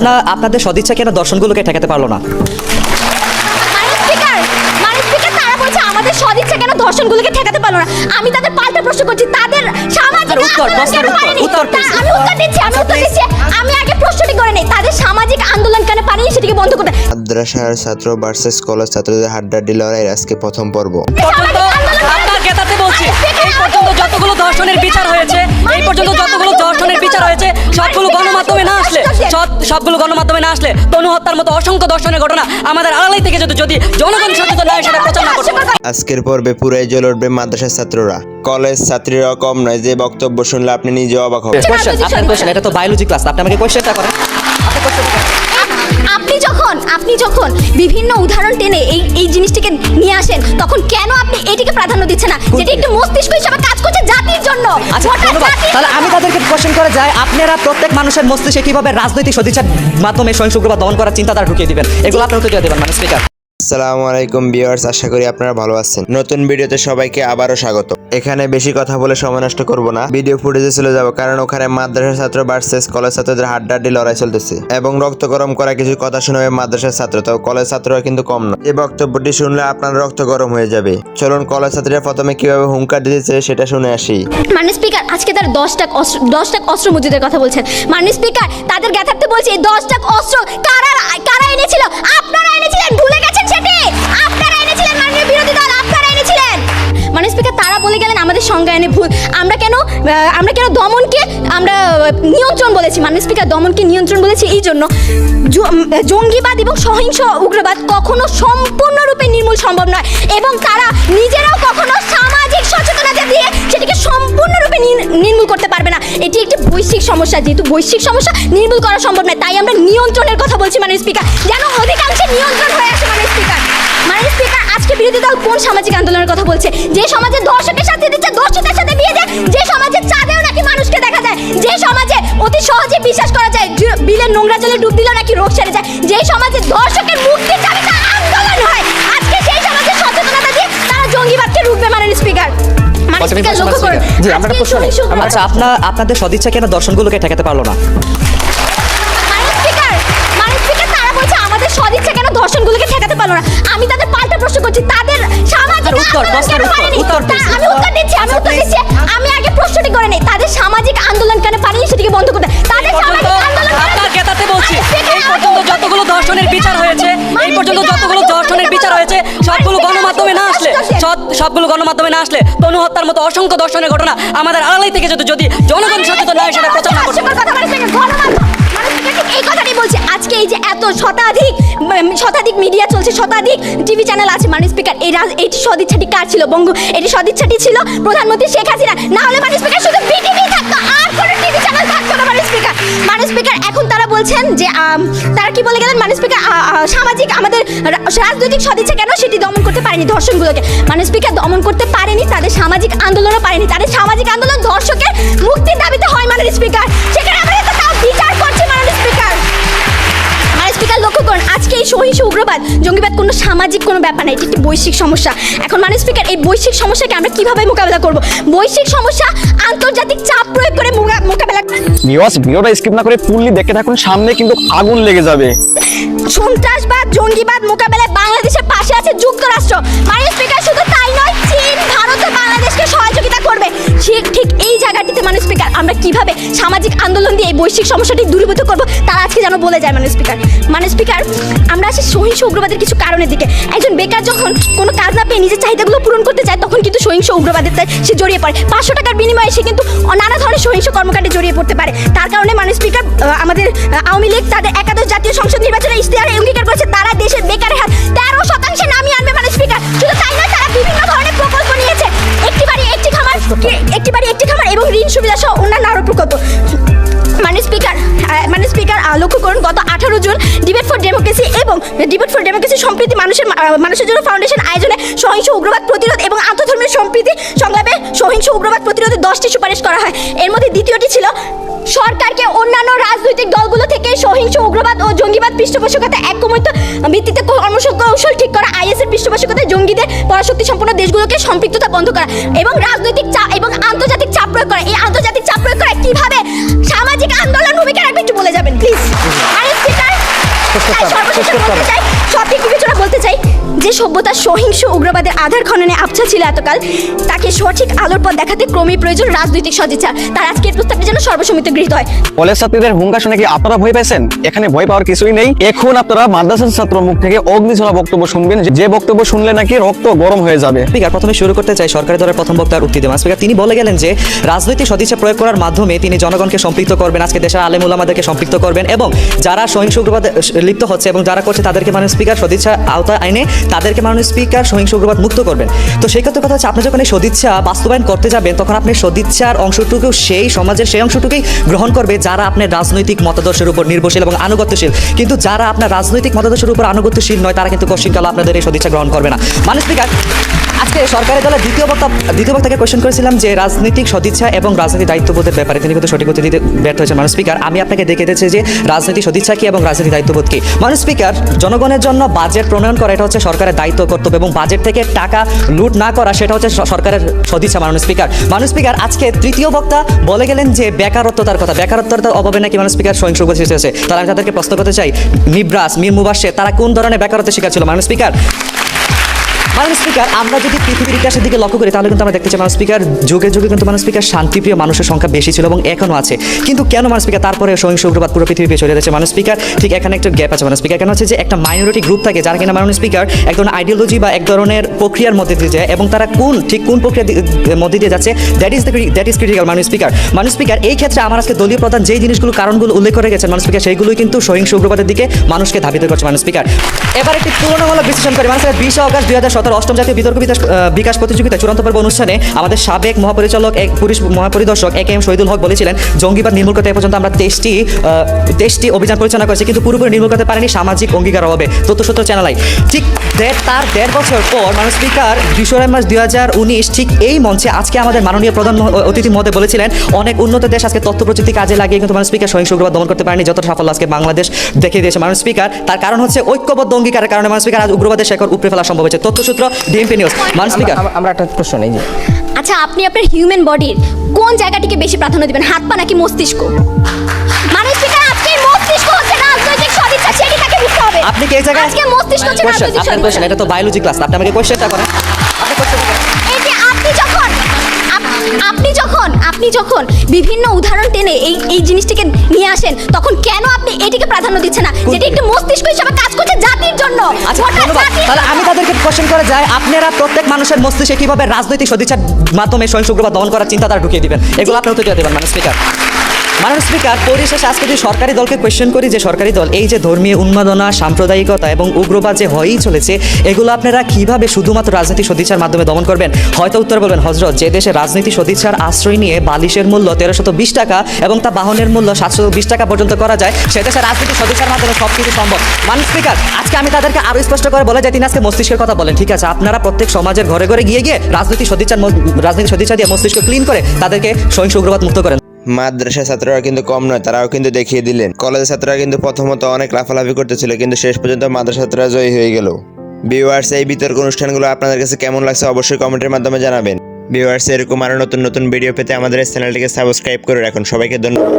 না আপনাদের সদিচ্ছা কেন দর্শনগুলোকে ঠেকাতে পারল না? মাননীয় স্পিকার মাননীয় স্পিকার তারা বলছে আমাদের সদিচ্ছা কেন ধর্ষণগুলোকে ঠেকাতে পারল না? আমি তাদের পাল্টা প্রশ্ন করছি তাদের সামাজিক উত্তর, আন্দোলন উত্তর, পারেনি? উত্তর, তা- please। আমি উত্তর দিচ্ছি আমি উত্তর দিচ্ছি। আমি আগে প্রশ্নটি করে নেই। তাদের সামাজিক আন্দোলন কেন পারেনি সেটিকে বন্ধ করতে মাদ্রাসার ছাত্র ভার্সেস কলেজ ছাত্রদের হাড্ডাড্ডি লড়াইয়ের আজকে প্রথম পর্ব। আপনার বলছি এই পর্যন্ত যতগুলো ধর্ষণের বিচার হয়েছে এই পর্যন্ত যতগুলো ধর্ষণের বিচার হয়েছে সবগুলো গণমাধ্যমে না আসলে সবগুলো গণমাধ্যমে না আসলে তনু হত্যার মতো অসংখ্য ধর্ষণের ঘটনা আমাদের আড়ালাই থেকে যদি যদি জনগণ সচেতন নয় সেটা প্রচার না করতে আজকের পর্বে পুরাই জ্বলে উঠবে মাদ্রাসার ছাত্ররা। কলেজ ছাত্রীরা কম নয় যে বক্তব্য শুনলে আপনি নিজে অবাক হবেন। আপনার এটা তো বায়োলজি ক্লাস আপনি আমাকে কোয়েশ্চেনটা করেন। আপনি যখন আপনি যখন বিভিন্ন উদাহরণ টেনে এই নিয়ে আসেন তখন কেন আপনি এটিকে প্রাধান্য দিচ্ছেন না? যেটি একটি মস্তিষ্ক হিসেবে কাজ করছে জাতির জন্য। আচ্ছা ধন্যবাদ। তাহলে আমি তাদেরকে কোশ্চেন করে যাই আপনারা প্রত্যেক মানুষের মস্তিষ্কে কীভাবে রাজনৈতিক সদিচ্ছার মাধ্যমে সহিংস উগ্রবাদ দমন করার চিন্তাধারা ঢুকিয়ে দিবেন? এগুলো আপনারা উত্তর দিয়ে দেবেন মানে স্পিকার আসসালামু আলাইকুম ভিউয়ার্স, আশা করি আপনারা ভালো আছেন। নতুন ভিডিওতে সবাইকে আবারও স্বাগত। এখানে বেশি কথা বলে সময় নষ্ট করব না। ভিডিও ফুটেজে চলে যাব কারণ ওখানে মাদ্রাসার ছাত্র ভার্সেস কলেজ ছাত্রদের হাড্ডাহাড্ডি লড়াই চলতেছে এবং রক্ত গরম করা কিছু কথা শোনাবে মাদ্রাসার ছাত্র, তো কলেজ ছাত্ররা কিন্তু কম নয় এই বক্তব্যটি শুনলে আপনার রক্ত গরম হয়ে যাবে। চলুন কলেজ ছাত্রীরা প্রথমে কীভাবে হুঙ্কার দিতেছে সেটা শুনে আসি। মাননীয় স্পিকার আজকে তার দশটা দশটা অস্ত্র মজুদের কথা বলছেন। মাননীয় স্পিকার তাদের জ্ঞাতার্থে বলছে দশটা অস্ত্র কারা কারা এনেছিল? আপনারা এনেছিলেন, ভুলে স্পিকার তারা বলে গেলেন, আমাদের সংজ্ঞায়নে ভুল। আমরা কেন আমরা কেন দমনকে, আমরা নিয়ন্ত্রণ বলেছি। মাননীয় স্পিকার, দমনকে নিয়ন্ত্রণ বলেছি এই জন্য। জঙ্গিবাদ এবং সহিংস উগ্রবাদ কখনো সম্পূর্ণরূপে নির্মূল সম্ভব নয়। এবং তারা নিজেরাও কখনো সামাজিক সচেতনতা দিয়ে সেটিকে সম্পূর্ণরূপে নির্মূল করতে পারবে না। এটি একটি বৈশ্বিক সমস্যা। যেহেতু বৈশ্বিক সমস্যা, নির্মূল করা সম্ভব নয়। তাই আমরা নিয়ন্ত্রণের কথা বলছি মানে স্পিকার। যেন অধিকাংশে নিয়ন্ত্রণ হয়ে আসে মানে স্পিকার। মানে স্পিকার আজকে বিরোধী দল কোন সামাজিক আন্দোলনের কথা বলছে? যে সমাজে দর্শকের সাথে দিচ্ছে দর্শকের সাথে বিয়ে দেয় যে সমাজে চাঁদেও নাকি মানুষকে দেখা যায় যে সমাজে অতি সহজে বিশ্বাস করা যায় বিলের নোংরা জলে ডুব দিলেও নাকি রোগ সেরে যায় যে সমাজে দর্শকের মুক্তির দাবিতে আন্দোলন হয় আজকে সেই সমাজে সচেতনতা দিয়ে তারা জঙ্গিবাদকে রুখবে মানে স্পিকার। আচ্ছা আপনার আপনাদের সদিচ্ছা কেন দর্শনগুলোকে ঠেকাতে পারল না। মাননীয় স্পিকার তারা বলছে আমাদের সদিচ্ছা কেন ধর্ষণগুলোকে ঠেকাতে পারল না? আমি তাদের প্রশ্ন করছি তাদের সামাজিক উত্তর, প্রশ্নের উত্তর, আমি উত্তর দিচ্ছি আমি উত্তর দিচ্ছি। আমি আগে প্রশ্নটি করে নেই তাদের সামাজিক আন্দোলন কেন পারেনি সেটিকে বন্ধ করতে। তাদের সামাজিক আন্দোলন আপনার গেতাতে বলছি এই পর্যন্ত যতগুলো। ধর্ষণের বিচার হয়েছে এই পর্যন্ত যতগুলো ধর্ষণের বিচার হয়েছে সবগুলো গণমাধ্যমে না আসলে সব- সবগুলো গণমাধ্যমে না আসলে তনু হত্যার মতো অসংখ্য ধর্ষণের ঘটনা আমাদের আড়ালাই থেকে যদি যদি জনগণ সচেতন হয় সেটা প্রচার না করতে এই যে এত শতাধিক শতাধিক মিডিয়া চলছে, শতাধিক টিভি চ্যানেল আছে মাননীয় স্পিকার এই এই সদিচ্ছাটি কার ছিল, বঙ্গ? এটি সদিচ্ছাটি ছিল প্রধানমন্ত্রী শেখ হাসিনা না হলে মাননীয় স্পিকার শুধু বিটিভি থাকতো, আর কোনো টিভি চ্যানেল থাকতো না মাননীয় স্পিকার মাননীয় স্পিকার এখন তারা বলছেন যে তারা কি বলে গেলেন? মাননীয় স্পিকার সামাজিক আমাদের রাজনৈতিক সদিচ্ছা কেন সেটি দমন করতে পারেনি ধর্ষণগুলোকে মাননীয় স্পিকার দমন করতে পারেনি, তাদের সামাজিক আন্দোলনও পারেনি। তাদের সামাজিক আন্দোলন ধর্ষকের মুক্তির দাবিতে হয় মাননীয় স্পিকার সেখানে সহিংস উগ্রবাদ জঙ্গিবাদ কোনো সামাজিক কোনো ব্যাপার না এটি একটি বৈশ্বিক সমস্যা। এখন মাননীয় স্পিকার এই বৈশ্বিক সমস্যাকে আমরা কীভাবে মোকাবেলা করব? বৈশ্বিক সমস্যা আন্তর্জাতিক চাপ প্রয়োগ করে মোকাবেলা ভিউয়ার্স ভিডিওটা স্কিপ না করে ফুললি দেখতে থাকুন সামনে কিন্তু আগুন লেগে যাবে। সন্ত্রাসবাদ জঙ্গিবাদ মোকাবেলায় বাংলাদেশের পাশে আছে যুক্তরাষ্ট্র। মাননীয় স্পিকার শুধু তাই নয় চীন ভারত ও বাংলাদেশকে সহযোগিতা করবে। ঠিক আমরা কীভাবে সামাজিক আন্দোলন দিয়ে এই বৈশ্বিক সমস্যাটি দূরীভূত করব, তারা আজকে যেন বলে যায় মাননীয় স্পিকার মাননীয় স্পিকার আমরা আসি সহিংস উগ্রবাদের কিছু কারণের দিকে। একজন বেকার যখন কোনো কাজ না পেয়ে নিজের চাহিদাগুলো পূরণ করতে চায়, তখন কিন্তু সহিংস উগ্রবাদের সে জড়িয়ে পড়ে। পাঁচশো টাকার বিনিময়ে সে কিন্তু নানা ধরনের সহিংস কর্মকাণ্ডে জড়িয়ে পড়তে পারে। তার কারণে মাননীয় স্পিকার আমাদের আওয়ামী লীগ তাদের একাদশ জাতীয় সংসদ নির্বাচনে ইশতেহারে অঙ্গীকার করেছে। তারা দেশের বেকারের হার তেরো শতাংশে নামিয়ে আনবে মাননীয় স্পিকার শুধু তাই নয়, তারা বিভিন্ন ধরনের প্রকল্প নিয়েছে। একটি বাড়ি একটি খামার, একটি বাড়ি একটি এবং ঋণ সুবিধা সহ অন্যান্য আরও প্রকল্প। মানে স্পিকার স্পিকার লক্ষ্য করুন, গত আঠারো জুন ডিবেট ফর ডেমোক্রেসি এবং ডিবেট ফর ডেমোক্রেসি সম্প্রীতি মানুষের মানুষের জন্য ফাউন্ডেশন আয়োজনে সহিংস উগ্রবাদ প্রতিরোধ এবং আন্তধর্মীয় সম্প্রীতি সংগ্রামে সহিংস উগ্রবাদ প্রতিরোধে দশটি সুপারিশ করা হয়। এর মধ্যে দ্বিতীয়টি ছিল সরকারকে অন্যান্য রাজনৈতিক দলগুলো থেকে সহিংস উগ্রবাদ ও জঙ্গিবাদ পৃষ্ঠপোষকতা একমত ভিত্তিতে কৌশল ঠিক করা, আইএসের পৃষ্ঠপোষকতায় জঙ্গিদের পরাশক্তি সম্পন্ন দেশগুলোকে সম্পৃক্ততা বন্ধ করা এবং রাজনৈতিক চাপ এবং আন্তর্জাতিক চাপ প্রয়োগ করা। এই আন্তর্জাতিক চাপ প্রয়োগ করা কীভাবে? সামাজিক আন্দোলন সঠিক বিবেচনা বলতে চাই যে সভ্যতার সহিংস উগ্রবাদের আধার খননে আবছা ছিল এতকাল তাকে সঠিক আলোর পথ দেখাতে ক্রমেই প্রয়োজন রাজনৈতিক সদিচ্ছা। তার আজকের প্রস্তাবটি যেন সর্বসম্মত গৃহীত হয়। কলেজ ছাত্রীদের হুঙ্কা শুনে কি আপনারা ভয় পেয়েছেন এখানে ভয় পাওয়ার কিছুই নেই। এখন আপনারা মাদ্রাসার ছাত্র মুখ থেকে অগ্নিঝরা বক্তব্য শুনবেন। যে বক্তব্য শুনলে নাকি রক্ত গরম হয়ে যাবে। ঠিক স্পিকার প্রথমে শুরু করতে চাই সরকারি দলের প্রথম বক্তার উক্তি দেওয়া। স্পিকার তিনি বলে গেলেন যে রাজনৈতিক সদিচ্ছা প্রয়োগ করার মাধ্যমে তিনি জনগণকে সম্পৃক্ত করবেন। আজকে দেশের আলেম উলামাদেরকে সম্পৃক্ত করবেন এবং যারা সহিংস উগ্রবাদে লিপ্ত হচ্ছে এবং যারা করছে তাদেরকে মাননীয় স্পিকার সদিচ্ছা আওতায় আইনে তাদেরকে মাননীয় স্পিকার সহিংস উগ্রবাদ মুক্ত করবেন। তো সেই ক্ষেত্রে কথা হচ্ছে, আপনি যখন এই সদিচ্ছা বাস্তবায়ন করতে যাবেন, তখন আপনি সদিচ্ছার অংশটুকু সেই সমাজের সেই অংশটুকুই গ্রহণ করবে যারা আপনার রাজনৈতিক মতাদর্শের উপর নির্ভরশীল এবং আনুগত্যশীল। কিন্তু যারা আপনার রাজনৈতিক মতাদর্শের উপর আনুগত্যশীল নয়, তারা কিন্তু কশিনকালে আপনাদের এই সদিচ্ছা গ্রহণ করবে না। মাননীয় স্পিকার, আজকে সরকারি দলের দ্বিতীয় বক্তা, দ্বিতীয় বক্তাকে কোয়েশ্চেন করেছিলাম যে রাজনৈতিক সদিচ্ছা এবং রাজনৈতিক দায়িত্ববোধের ব্যাপারে। তিনি কিন্তু সঠিক উত্তর দিতে ব্যর্থ হয়েছেন। মানুষ স্পিকার, আমি আপনাকে দেখে দিয়েছি যে রাজনৈতিক সদিচ্ছা কি এবং রাজনৈতিক দায়িত্ববোধ কি। মানুষ স্পিকার, জনগণের জন্য বাজেট প্রণয়ন করা, এটা হচ্ছে সরকারের দায়িত্ব, কর্তব্য এবং বাজেট থেকে টাকা লুট না করা, সেটা হচ্ছে সরকারের সদিচ্ছা মানুষ স্পিকার মানুষ স্পিকার আজকে তৃতীয় বক্তা বলে গেলেন যে বেকারত্বতার কথা। বেকারত্বতার অভাবে নাকি মানুষ স্পিকার স্বয়ং সৃষ্টি হয়েছে। তাহলে আমি তাদেরকে প্রশ্ন করতে চাই, নিব্রাস, মীর মুবাসে তারা কোন ধরনের বেকারত্বের শিকার ছিল? মানুষ স্পিকার মানুষ স্পিকার, আমরা যদি পৃথিবীর ইতিহাসের দিকে লক্ষ্য করি, তাহলে কিন্তু আমরা দেখতে চাই মানুষ স্পিকার, যুগে যুগে কিন্তু মানুষ স্পিকার শান্তিপ্রিয় মানুষের সংখ্যা বেশি ছিল এবং এখনও আছে। কিন্তু কেন মানুষ স্পিকার, তারপরে সহিংস উগ্রবাদ পুরো পৃথিবী চলে যাচ্ছে মানুষ স্পিকার, ঠিক এখানে একটা গ্যাপ আছে মানুষ স্পিকার, কেন হচ্ছে যে একটা মাইনরিটি গ্রুপ থাকে যারা কিনা মানুষ স্পিকার এক ধরনের আইডিওলজি বা এক ধরনের প্রক্রিয়ার মধ্যে দিয়ে যায় এবং তারা কোন, ঠিক কোন প্রক্রিয়ার মধ্যে দিয়ে যাচ্ছে that is the that is critical মানুষ স্পিকার। মানুষ স্পিকার, এই ক্ষেত্রে আমার আজকে দলীয় প্রধান যেই জিনিসগুলো, কারণগুলো উল্লেখ করে গেছেন মানুষ স্পিকার সেইগুলোই কিন্তু সহিংস উগ্রবাদের দিকে মানুষকে ধাবিত করছে মানুষ স্পিকার। এবার একটি তুলনামূলক বিশ্লেষণ করি মানুষের বিশে অগস্ট দুই সতেরো অষ্টম জাতীয় বিতর্ক বিকাশ- প্রতিযোগিতা চূড়ান্ত পর্ব অনুষ্ঠানে আমাদের সাবেক মহাপরিচালক এক police মহাপরিদর্শক A K M Shahidul Haque বলেছিলেন, জঙ্গিবাদ নির্মূল করতে পর্যন্ত আমরা তেইশটি তেইশটি অভিযান পরিচালনা করেছি কিন্তু পুরোপুরি নির্মূল করতে পারেনি সামাজিক অঙ্গীকার অভাবে। তথ্যসূত্র চ্যানেলাই ঠিক দেড়, তার দেড় বছর পর মানুষ স্পিকার বিশ্বরাই মাস দুই হাজার উনিশ ঠিক এই মঞ্চে আজকে আমাদের মাননীয় প্রধান অতিথি মহোদয় বলেছিলেন, অনেক উন্নত দেশ আজকে তথ্য প্রযুক্তি কাজে লাগিয়ে কিন্তু মানুষ স্পিকার সহিংস উগ্রবাদ দমন করতে পারেনি, যতটা সাফল্য আজকে বাংলাদেশ দেখিয়ে দিয়েছে মানুষ স্পিকার। তার কারণ হচ্ছে ঐক্যবদ্ধ অঙ্গীকারের কারণে মানুষ স্পিকার আজ উগ্রবাদের শেখর উপরে ফেলা সম্ভব হয়েছে। তথ্যসূত্র ডিএমপি নিউজ মানসিকা আমরা- একটা প্রশ্ন নেই যে আচ্ছা আপনি আপনার হিউম্যান বডির কোন জায়গাটিকে বেশি প্রাধান্য দিবেন? হাত পা নাকি মস্তিষ্ক? মানসিকা আজকে মস্তিষ্ক হচ্ছে রাজনৈতিক সদিচ্ছা সেটি তাকে বুঝতে হবে। আপনি কি এই জায়গায় আজকে মস্তিষ্ক হচ্ছে রাজনৈতিক সদিচ্ছা। এটা তো বায়োলজি ক্লাস আপনি আমাকে কোশ্চেনটা করেন। আপনি যখন বিভিন্ন উদাহরণ টেনে এই এই জিনিসটিকে নিয়ে আসেন তখন কেন আপনি এটিকে প্রাধান্য দিচ্ছেন না? যেটি একটি মস্তিষ্ক হিসেবে কাজ করছে জাতির জন্য। আচ্ছা ধন্যবাদ। তাহলে। আমি তাদেরকে কোশ্চেন করে যাই আপনারা প্রত্যেক মানুষের মস্তিষ্কে কীভাবে রাজনৈতিক সদিচ্ছার মাধ্যমে সহিংস উগ্রবাদ দমন করার চিন্তাধারা ঢুকিয়ে দিবেন? এগুলো আপনি উত্তর দিয়ে দেবেন মানে স্পিকার মানুষ স্পিকার, পরিশেষে আজকে যদি সরকারি দলকে কোয়েশ্চেন করি, যে সরকারি দল, এই যে ধর্মীয় উন্মাদনা, সাম্প্রদায়িকতা এবং উগ্রবাদ যে হয়েই চলেছে, এগুলো আপনারা কীভাবে শুধুমাত্র রাজনীতি সদিচ্ছার মাধ্যমে দমন করবেন? হয়তো উত্তর বলবেন হজরত যে দেশে রাজনীতি সদিচ্ছার আশ্রয় নিয়ে বালিশের মূল্য তেরোশত বিশ টাকা এবং তা বাহনের মূল্য সাতশো বিশ টাকা পর্যন্ত করা যায় সে দেশে রাজনীতি সদিচ্ছার মাধ্যমে সব কিছু সম্ভব। মানুষ স্পিকার, আজকে আমি তাদেরকে আরও স্পষ্ট করে বলে যাই, তিনি আজকে মস্তিষ্কের কথা বলেন, ঠিক আছে, আপনারা প্রত্যেক সমাজের ঘরে ঘরে গিয়ে গিয়ে রাজনীতি সদিচ্ছার রাজনীতি সদিচ্ছা দিয়ে মস্তিষ্ক ক্লিন করে তাদেরকে সহিংস উগ্রবাদ মুক্ত করেন। মাদ্রাসা ছাত্ররা কিন্তু কম নয়, তারাও কিন্তু দেখিয়ে দিলেন। কলেজের ছাত্ররা কিন্তু প্রথমত অনেক লাফালাফি করতেছিল, কিন্তু শেষ পর্যন্ত মাদ্রাসা ছাত্ররা জয়ী হয়ে গেল। ভিউয়ার্স, এই বিতর্ক অনুষ্ঠানগুলো আপনাদের কাছে কেমন লাগছে অবশ্যই কমেন্টের মাধ্যমে জানাবেন। ভিউয়ার্স, এরকম আরও নতুন নতুন ভিডিও পেতে আমাদের চ্যানেলটিকে সাবস্ক্রাইব করে রাখুন। সবাইকে ধন্যবাদ।